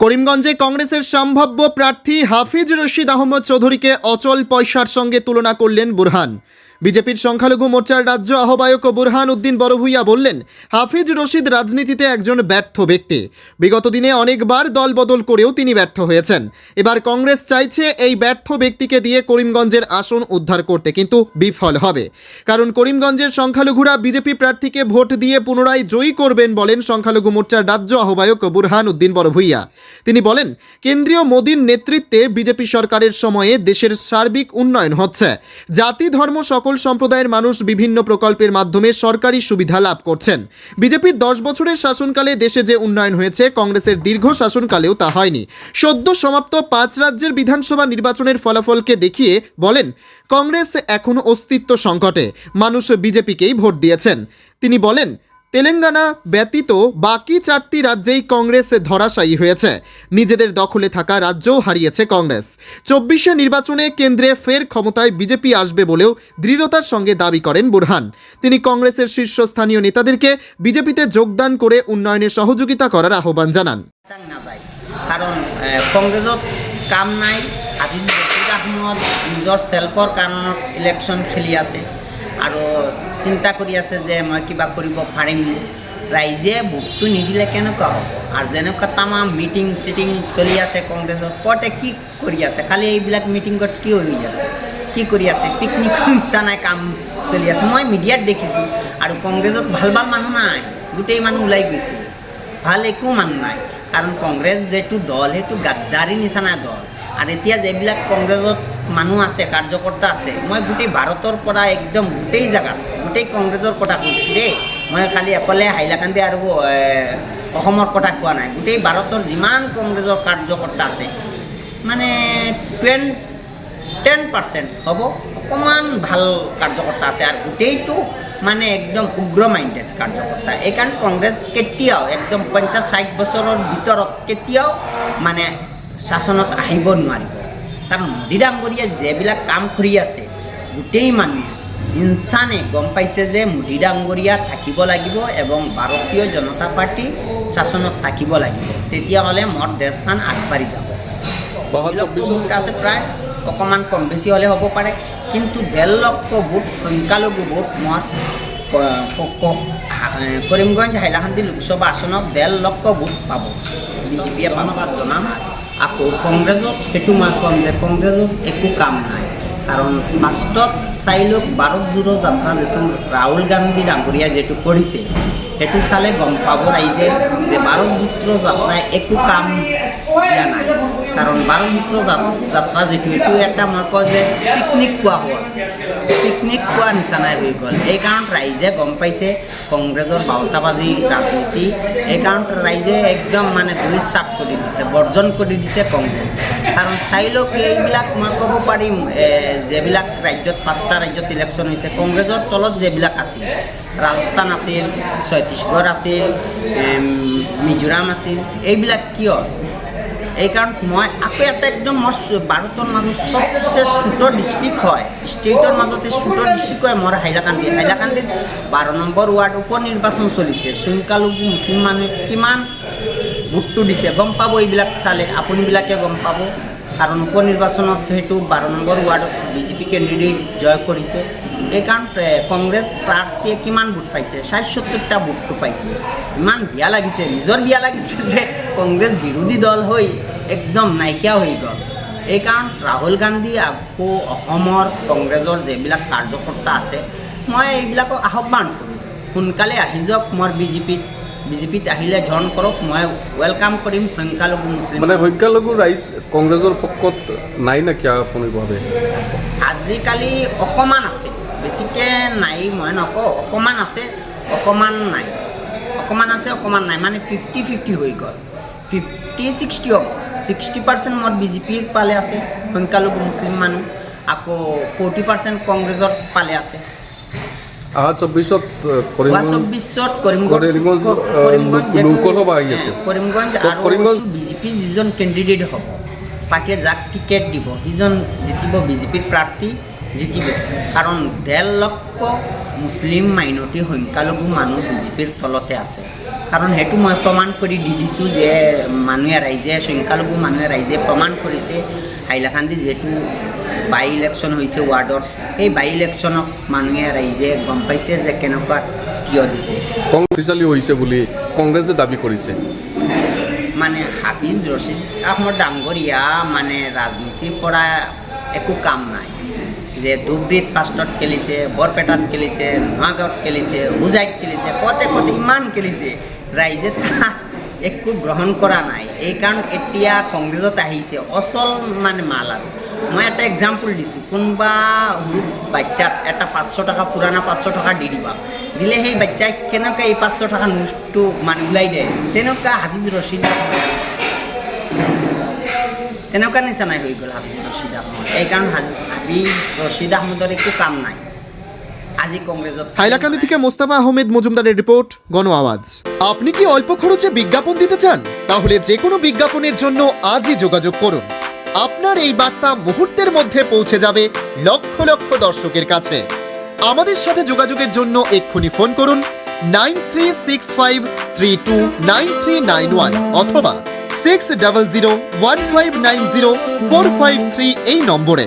করিমগঞ্জে কংগ্রেসের সম্ভাব্য প্রার্থী হাফিজ রশিদ আহমদ চৌধুরীকে অচল পয়সার সঙ্গে তুলনা করলেন বুরহান। বিজেপির সংখ্যালঘু মোর্চার রাজ্য আহ্বায়ক বুরহান উদ্দিন বড়ভূইয়া বললেন, হাফিজ রশিদ রাজনীতিতে একজন ব্যর্থ ব্যক্তি। বিগত দিনে অনেকবার দল বদল করেও তিনি ব্যর্থ হয়েছেন। এবার কংগ্রেস চাইছে এই ব্যর্থ ব্যক্তিকে দিয়ে করিমগঞ্জের আসন উদ্ধার করতে, কিন্তু বিফল হবে। কারণ করিমগঞ্জের সংখ্যালঘুরা বিজেপি প্রার্থীকে ভোট দিয়ে পুনরায় জয়ী করবেন বলেন সংখ্যালঘু মোর্চার রাজ্য আহ্বায়ক বুরহান উদ্দিন বড়ভূইয়া। তিনি বলেন, কেন্দ্রীয় মোদীর নেতৃত্বে বিজেপি সরকারের সময়ে দেশের সার্বিক উন্নয়ন হচ্ছে। জাতি, ধর্ম, সকল সম্প্রদায়ের মানুষ বিভিন্ন প্রকল্পের মাধ্যমে সরকারি সুবিধা লাভ করছেন। বিজেপির দশ বছরের শাসনকালে দেশে যে উন্নয়ন হয়েছে, কংগ্রেসের দীর্ঘ শাসনকালেও তা হয়নি। সদ্য সমাপ্ত পাঁচ রাজ্যের বিধানসভা নির্বাচনের ফলাফলকে দেখিয়ে বলেন, কংগ্রেস এখনও অস্তিত্ব সংকটে। মানুষ বিজেপিকেই ভোট দিয়েছেন। তিনি বলেন তেলেঙ্গানা ব্যতীত বাকি চারটি রাজ্যেই কংগ্রেস ধরাশায়ী হয়েছে। নিজেদের দখলে থাকা রাজ্যও হারিয়েছে কংগ্রেস। চব্বিশে নির্বাচনে কেন্দ্রে ফের ক্ষমতায় বিজেপি আসবে বলেও দৃঢ়তার সঙ্গে দাবি করেন বুরহান। তিনি কংগ্রেসের শীর্ষস্থানীয় নেতাদেরকে বিজেপিতে যোগদান করে উন্নয়নে সহযোগিতা করার আহ্বান জানান। নাযায় কাৰণ কাম নাই আহমদ নিজৰ ছেল্ফৰ কাৰণত ইলেকশ্যন খেলি আছে। আৰু চিন্তা কৰি আছে যে মই কিবা কৰিব পাৰিম। ৰাইজে ভোটটো নিদিলে কেনেকুৱা হ'ব? আৰু যেনেকুৱা তামাম মিটিং চিটিং চলি আছে কংগ্ৰেছৰ কতে কি কৰি আছে? খালি এইবিলাক মিটিঙত কি হৈ আছে? কি কৰি আছে? পিকনিকৰ নিচিনা নাই কাম চলি আছে। মই মিডিয়াত দেখিছোঁ, আৰু কংগ্ৰেছত ভালো ভালো মানুহ নাই। গোটেই মানুহ ওলাই গৈছে। ভালো একো মানুহ নাই। কাৰণ কংগ্ৰেছ যিটো দল, সেইটো গাদ্দাৰী নিচিনা দল। আৰু এতিয়া যিবিলাক কংগ্ৰেছত মানুহ আছে, কাৰ্যকৰ্তা আছে, মই গোটেই ভাৰতৰ পৰা একদম গোটেই জেগাত, গোটেই কংগ্ৰেছৰ কথা কৈছোঁ দেই, মই খালি অকলে হাইলাকান্দি আৰু অসমৰ কথা কোৱা নাই, গোটেই ভাৰতৰ যিমান কংগ্ৰেছৰ কাৰ্যকৰ্তা আছে মানে টুৱেন, টেন পাৰ্চেণ্ট হ'ব, অকণমান ভালো কাৰ্যকৰ্তা আছে আৰু গোটেইটো মানে একদম উগ্ৰ মাইণ্ডেড কাৰ্যকৰ্তা, এইকাৰণে কংগ্ৰেছ কেতিয়াও, একদম পঞ্চাছ ষাঠি বছৰৰ ভিতৰত কেতিয়াও মানে শাসনত আহিব নোৱাৰিব। কাৰণ মোদী ডাঙৰীয়া যিবিলাক কাম কৰি আছে গোটেই মানুহে ইনচানে গম পাইছে যে মোদী ডাঙৰীয়া থাকিব লাগিব এবং ভাৰতীয় জনতা পাৰ্টী শাসনত থাকিব লাগিব। তেতিয়াহ'লে মোৰ দেশখন আগবাঢ়ি যাব। ভোট আছে প্ৰায় অকণমান কম বেছি হ'লে হ'ব পাৰে কিন্তু ডেৰ লক্ষ ভোট সংখ্যালঘু ভোট এ, কৰিমগঞ্জ হাইলাকান্দি লোকসভা আসনত ডেৰ লক্ষ ভোট পাব। বিজেপিয়ে ধন্যবাদ জনাম। আকৌ কংগ্ৰেছত সেইটো মই ক'ম যে কংগ্ৰেছত একো কাম নাই। কাৰণ ফাৰ্ষ্টত চাই লওক ভাৰত জোৰো যাত্ৰা যিটো ৰাহুল গান্ধী ডাঙৰীয়াই যিটো কৰিছে, সেইটো চালে গম পাব ৰাইজে যে ভাৰত জোঁটৰ যাত্ৰাই একো কাম দিয়া নাই। কাৰণ বাৰমিত্ৰ যাত্ৰা যিটো, এইটো এটা মই কওঁ যে পিকনিক খোৱা হোৱা। পিকনিক খোৱা নিচিনাই হৈ গ'ল। এই কাৰণত ৰাইজে গম পাইছে, কংগ্ৰেছৰ বাওতাবাজি ৰাজনীতি, এই কাৰণত ৰাইজে একদম মানে দুলিশ্বাস কৰি দিছে, বৰ্জন কৰি দিছে কংগ্ৰেছ। কাৰণ চাই লওক, এইবিলাক মই ক'ব পাৰিম যিবিলাক ৰাজ্যত, পাঁচটা ৰাজ্যত ইলেকশ্যন হৈছে, কংগ্ৰেছৰ তলত যিবিলাক আছিল, ৰাজস্থান আছিল, ছত্তীশগড় আছিল মিজোৰাম আছিল, এইবিলাক কিয়? এই কাৰণ মই আকৌ এটা একদম মোৰ ভাৰতৰ মাজত চবচে চুটৰ ডিষ্ট্ৰিক্ট হয়। ষ্টেটৰ মাজতে চুটৰ ডিষ্ট্ৰিক্ট হয় মোৰ হাইলাকান্দি। হাইলাকান্দিত বাৰ নম্বৰ ৱাৰ্ড উপ নিৰ্বাচন চলিছে। সংখ্যালঘু মুছলিম মানুহে কিমান ভোটটো দিছে, গম পাব এইবিলাক চালে। আপুনিবিলাকে গম পাব। কাৰণ উপ নিৰ্বাচনত সেইটো বাৰ নম্বৰ ৱাৰ্ডত বিজেপি কেণ্ডিডেট জয় কৰিছে। এইকাৰণ কংগ্ৰেছ প্ৰাৰ্থীয়ে কিমান ভোট পাইছে? ষাঠি সত্তৰটা ভোটটো পাইছে। ইমান বিয়া লাগিছে। নিজৰ বিয়া লাগিছে যে কংগ্ৰেছ বিৰোধী দল হৈ একদম নাইকিয়া হৈ গ'ল এইকাৰণ ৰাহুল গান্ধী আকৌ অসমৰ কংগ্ৰেছৰ যিবিলাক কাৰ্যকৰ্তা আছে মই এইবিলাকক আহ্বান কৰোঁ। সোনকালে আহি যাওক মোৰ বিজেপিত বিজেপিত আহিলে জইন কৰক মই ৱেলকাম কৰিম সংখ্যালঘু মুছলিম মানে সংখ্যালঘু ৰাইজ কংগ্ৰেছৰ পক্ষত নাই নেকি আপুনি ভাবে আজিকালি অকণমান আছে বেছিকৈ নাই মই নকওঁ অকণমান আছে অকণমান নাই। অকণমান আছে অকণমান নাই মানে ফিফটি ফিফটি হৈ গ'ল। ফিফটি ছিক্সটি হ'ব ছিক্সটি পাৰ্চেণ্ট মোৰ বিজেপিৰ পালে আছে সংখ্যালঘু মুছলিম মানুহ আকৌ ফৰ্টি পাৰ্চেণ্ট কংগ্ৰেছৰ পালে আছে। অহা চৌব্বিছত চৌব্বিছত কৰিমগঞ্জ কৰিমগঞ্জ, কৰিমগঞ্জ লোকসভা আহি আছে। কৰিমগঞ্জ আৰু বিজেপি যিজন কেণ্ডিডেট হ'ব পাৰ্টীয়ে যাক টিকেট দিব সিজন জিতিব বিজেপিৰ প্ৰাৰ্থী জিতিব কাৰণ ডেৰ লক্ষ মুছলিম মাইনৰিটি সংখ্যালঘু মানুহ বিজেপিৰ তলতে আছে। কাৰণ সেইটো মই প্ৰমাণ কৰি দি দিছোঁ যে মানুহে ৰাইজে সংখ্যালঘু মানুহে ৰাইজে প্ৰমাণ কৰিছে হাইলাকান্দি যিহেতু বাই ইলেকশ্যন হৈছে ৱাৰ্ডত। সেই বাই ইলেকশ্যনক মানুহে ৰাইজে গম পাইছে যে কেনেকুৱা কিয় দিছে। অফিচিয়েলি হৈছে বুলি কংগ্ৰেছে দাবি কৰিছে। মানে হাফিজ ৰচিদ আহমদ ডাংগৰীয়া মানে ৰাজনীতিৰ পৰা একো কাম নাই। যে ধুবুৰীত ফাৰ্ষ্টত খেলিছে, বৰপেটাত খেলিছে নোৱাগাঁৱত খেলিছে, হোজাইত খেলিছে, কতে কতে ইমান খেলিছে। ৰাইজে তাক একো গ্ৰহণ কৰা নাই। এই কাৰণ এতিয়া কংগ্ৰেছত আহিছে। অচল মানে মাল আৰু। মই এটা এক্সাম্পল দিছোঁ। কোনোবা সৰু বাচ্চাত এটা পাঁচশো টকা, পুৰাণা পাঁচশো টকা দি দিবা। দিলে সেই বাচ্চাই কেনেকৈ এই পাঁচশো টকা নোটটো মানে ওলাই দিয়ে? তেনেকুৱা হাফিজ ৰচিদ তেনেকুৱা নিচিনাই হৈ গ'ল আহমদ। আহমদৰ একো কাম নাই। আজি কংগ্ৰেছত হাইলাকান্দি থেকে মোস্তাফা আহমেদ মজুমদারের রিপোর্ট, গণ আওয়াজ। আপনি কি অল্প খরচে বিজ্ঞাপন দিতে চান? তাহলে যে কোনো বিজ্ঞাপনের জন্য আজই যোগাযোগ করুন। আপনার এই বার্তা মুহূর্তের মধ্যে পৌঁছে যাবে লক্ষ লক্ষ দর্শকের কাছে। আমাদের সাথে যোগাযোগের জন্য এক্ষুনি ফোন করুন nine three six five three two nine three nine one অথবা six double zero one five nine zero four five three এই নম্বরে।